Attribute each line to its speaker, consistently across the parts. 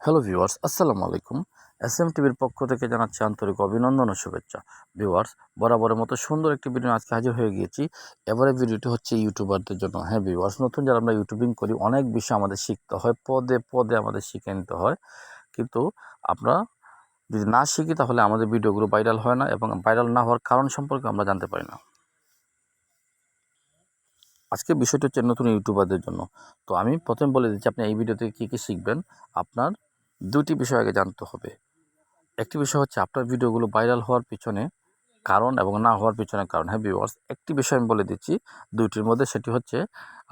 Speaker 1: Hello viewers আসসালামু আলাইকুম। S M টিভির পক্ষ থেকে জানাচ্ছি আন্তরিক অভিনন্দন ও শুভেচ্ছা। ভিউয়ার্স বরাবরের মতো সুন্দর একটি ভিডিও আজকে হাজির হয়ে গিয়েছি। এবারে ভিডিওটি হচ্ছে ইউটিউবারদের জন্য। হ্যাঁ ভিউয়ার্স নতুন যারা আমরা ইউটিউবিং করি, অনেক বিষয় আমাদের শিখতে হয়, পদে পদে আমাদের শিখে নিতে হয়। কিন্তু আমরা যদি না শিখি, তাহলে আমাদের ভিডিওগুলো ভাইরাল হয় না এবং ভাইরাল না হওয়ার কারণ সম্পর্কে আমরা জানতে পারি না। আজকে বিষয়টা হচ্ছে নতুন ইউটিউবারদের জন্য। তো আমি প্রথমে বলে দিচ্ছি, আপনি এই ভিডিও থেকে কী কী শিখবেন? আপনার দুটি বিষয় আগে জানতে হবে। একটি বিষয় হচ্ছে, আপনার ভিডিওগুলো ভাইরাল হওয়ার পিছনে কারণ এবং না হওয়ার পিছনে কারণ। হ্যাঁ ভিউয়ার্স একটি বিষয় আমি বলে দিচ্ছি, দুইটির মধ্যে সেটি হচ্ছে,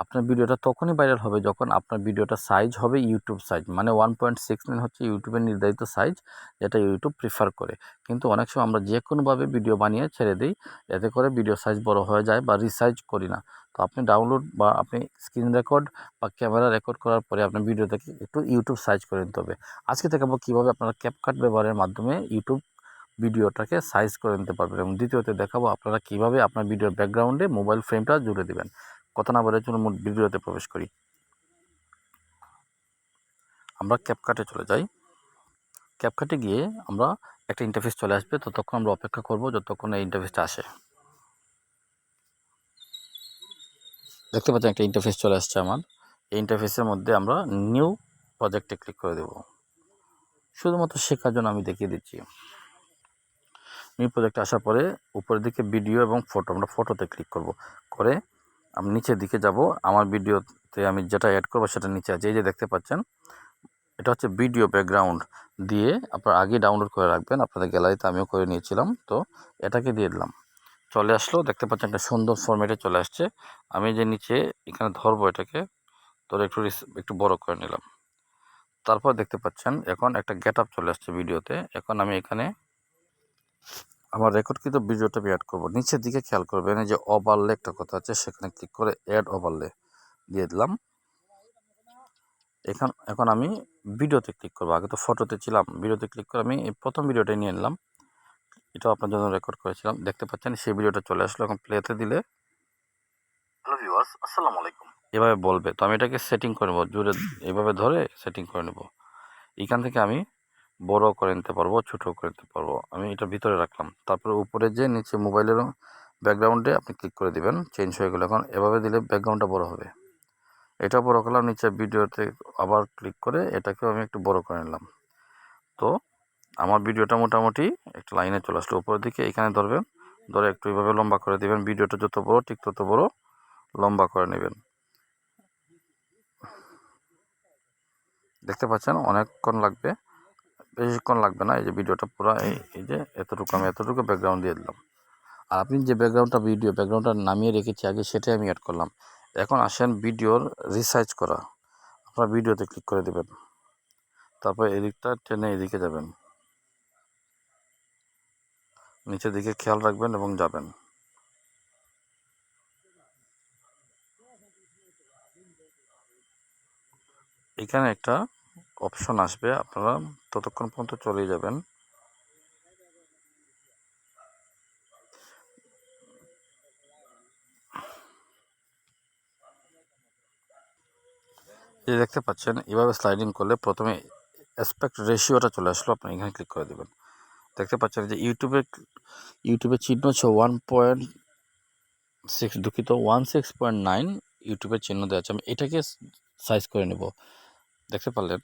Speaker 1: আপনার ভিডিওটা তখনই ভাইরাল হবে যখন আপনার ভিডিওটা সাইজ হবে ইউটিউব সাইজ মানে ওয়ান পয়েন্ট সিক্স নাইন হচ্ছে ইউটিউবের নির্ধারিত সাইজ যেটা ইউটিউব প্রিফার করে। কিন্তু অনেক সময় আমরা যে কোনোভাবে ভিডিও বানিয়ে ছেড়ে দিই, এতে করে ভিডিও সাইজ বড় হয়ে যায় বা রিসাইজ করি না। তো আপনি ডাউনলোড বা আপনি স্ক্রিন রেকর্ড বা ক্যামেরা রেকর্ড করার পরে আপনার ভিডিওটাকে একটু ইউটিউব সাইজ করে নিতে হবে। আজকে দেখাবো কীভাবে আপনারা ক্যাপকাট ব্যবহারের মাধ্যমে ইউটিউব ভিডিওটাকে সাইজ করে নিতে পারবেন এবং দ্বিতীয়তে দেখাবো আপনারা কীভাবে আপনার ভিডিওর ব্যাকগ্রাউন্ডে মোবাইল ফ্রেমটা জুড়ে দেবেন। কথা না জন্য মূল ভিডিওতে প্রবেশ করি। আমরা ক্যাপকাটে চলে যাই। ক্যাপকাটে গিয়ে আমরা একটা ইন্টারফেস চলে আসবে। ততক্ষণ আমরা অপেক্ষা করব যতক্ষণ এই ইন্টারফেসটা আসে। দেখতে পাচ্ছেন একটা ইন্টারফেস চলে আসছে আমার। এই ইন্টারফেসের মধ্যে আমরা নিউ প্রজেক্টে ক্লিক করে দেব। শুধুমাত্র শেখার জন্য আমি দেখিয়ে দিচ্ছি। নিউ প্রজেক্টে আসার পরে উপরের দিকে ভিডিও এবং ফটো আমরা ফটোতে ক্লিক করব। করে আমি নিচের দিকে যাব। আমার ভিডিওতে আমি যেটা অ্যাড করব সেটা নিচে আছে। এই যে দেখতে পাচ্ছেন, এটা হচ্ছে ভিডিও ব্যাকগ্রাউন্ড দিয়ে আপনারা আগে ডাউনলোড করে রাখবেন। আপনাদের গ্যালারিতে আমিও করে নিয়েছিলাম। তো এটাকে দিয়ে দিলাম। চলে আসলো, দেখতে পাচ্ছেন একটা সুন্দর ফরম্যাটে চলে আসছে। আমি যে নিচে এখানে ধরবো এটাকে ধরে একটু একটু বড় করে নিলাম। তারপর দেখতে পাচ্ছেন, এখন একটা গেট আপ চলে আসছে ভিডিওতে এখন আমি এখানে আমার রেকর্ডকৃত ভিডিওটা আমি অ্যাড করব। নিচের দিকে খেয়াল করবেন, এই যে ওভারলে একটা কথা আছে, সেখানে ক্লিক করে অ্যাড ওভারলে দিয়ে দিলাম। এখান, এখন আমি ভিডিওতে ক্লিক করব। আগে তো ফটোতে ছিলাম ভিডিওতে ক্লিক করে আমি এই প্রথম ভিডিওটাই নিয়ে নিলাম। এটাও আপনার জন্য রেকর্ড করেছিলাম। দেখতে পাচ্ছেন, সেই ভিডিওটা চলে আসলো। এখন প্লেতে দিলে হ্যালো ভিউয়ার্স আসসালামু আলাইকুম। এভাবে বলবে। তো আমি এটাকে সেটিং করে নেব। জুড়ে এইভাবে ধরে সেটিং করে নেব। এখান থেকে আমি বড় করে নিতে পারব ছোটো করে নিতে পারব। আমি এটা ভিতরে রাখলাম। তারপরে উপরে যে নিচে মোবাইলের ব্যাকগ্রাউন্ডে আপনি ক্লিক করে দিবেন, চেঞ্জ হয়ে গেলো এখন এভাবে দিলে ব্যাকগ্রাউন্ডটা বড় হবে। এটা বড় করলাম নিচে ভিডিওতে আবার ক্লিক করে এটাকেও আমি একটু বড় করে নিলাম। তো আমার ভিডিওটা মোটামুটি একটা লাইনে চলে আসলো উপরের দিকে, এখানে ধরবেন, ধরে একটু এইভাবে লম্বা করে দিবেন, ভিডিওটা যত বড়, ঠিক তত বড় লম্বা করে নেবেন। দেখতে পাচ্ছেন, অনেকক্ষণ লাগবে। বেশিক্ষণ লাগবে না, এই যে ভিডিওটা পুরো এই যে এতটুকু, আমি এতটুকু ব্যাকগ্রাউন্ড দিয়ে দিলাম। আর আপনি যে ব্যাকগ্রাউন্ডটা ভিডিও ব্যাকগ্রাউন্ডটা নামিয়ে রেখেছি, আগে সেটাই আমি অ্যাড করলাম। এখন আসেন ভিডিওর রিসার্চ করা। আপনার ভিডিওতে ক্লিক করে দেবেন। তারপর এদিকটা টেনে এদিকে যাবেন। নিচের দিকে খেয়াল রাখবেন এবং যাবেন। এখানে একটা অপশন আসবে, আপনারা ততক্ষণ পর্যন্ত চলে যাবেন। এই দেখতে পাচ্ছেন, এভাবে স্লাইডিং করলে প্রথমে অ্যাসপেক্ট রেশিওটা চলে আসলো, আপনি এখানে ক্লিক করে দেবেন। দেখতে পাচ্ছেন যে ইউটিউবে ইউটিউবের চিহ্ন হচ্ছে ওয়ান পয়েন্ট সিক্স দুঃখিত ওয়ান সিক্স পয়েন্ট নাইন ইউটিউবের চিহ্ন দেওয়া আছে। আমি এটাকে সাইজ করে নেব। দেখতে পারলেন?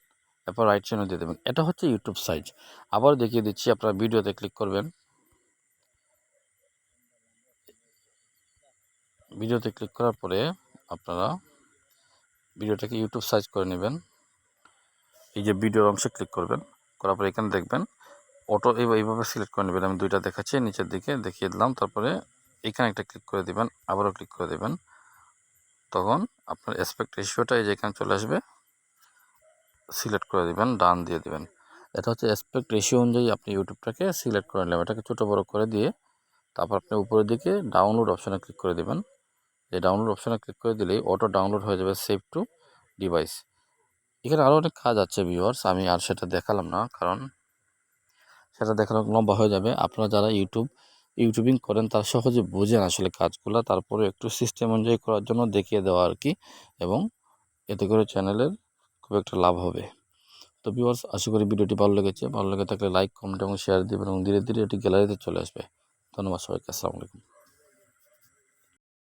Speaker 1: এরপর রাইট চিহ্ন দিয়ে দেবেন। এটা হচ্ছে ইউটিউব সাইজ আবার দেখিয়ে দিচ্ছি, আপনারা ভিডিওতে ক্লিক করবেন। ভিডিওতে ক্লিক করার পরে আপনারা ভিডিওটাকে ইউটিউব সাইজ করে নেবেন। এই যে ভিডিওর অংশে ক্লিক করবেন। করার পরে এখানে দেখবেন অটো এইভাবে সিলেক্ট করে নেবেন। আমি দুইটা দেখাচ্ছি, নিচের দিকে দেখিয়ে দিলাম। তারপরে এখানে একটা ক্লিক করে দিবেন, আবারও ক্লিক করে দেবেন। তখন আপনার অ্যাসপেক্ট রেশিওটা এই যে এখানে চলে আসবে। সিলেক্ট করে দিবেন, ডান দিয়ে দিবেন। এটা হচ্ছে অ্যাসপেক্ট রেশিও অনুযায়ী আপনি ইউটিউবটাকে সিলেক্ট করে নিলাম এটাকে ছোটো বড়ো করে দিয়ে তারপর আপনি উপরের দিকে ডাউনলোড অপশানে ক্লিক করে দেবেন। যে ডাউনলোড অপশানে ক্লিক করে দিলেই অটো ডাউনলোড হয়ে যাবে সেভ টু ডিভাইস এখানে আরও অনেক কাজ আছে ভিউয়ার্স আমি আর সেটা দেখালাম না, কারণ সেটা দেখানো লম্বা হয়ে যাবে। আপনারা যারা ইউটিউব, ইউটিউবিং করেন, তারা সহজে বোঝেন আসলে কাজগুলো। তারপরে একটু সিস্টেম অনুযায়ী করার জন্য দেখিয়ে দেওয়া আর কি। এবং এতে করে চ্যানেলের খুব একটা লাভ হবে। তো ভিউয়ার্স আশা করি ভিডিওটি ভালো লেগেছে। ভালো লেগে থাকলে লাইক কমেন্ট এবং শেয়ার দেবেন এবং ধীরে ধীরে এটি গ্যালারিতে চলে আসবে। ধন্যবাদ সবাইকে, আসসালামু আলাইকুম।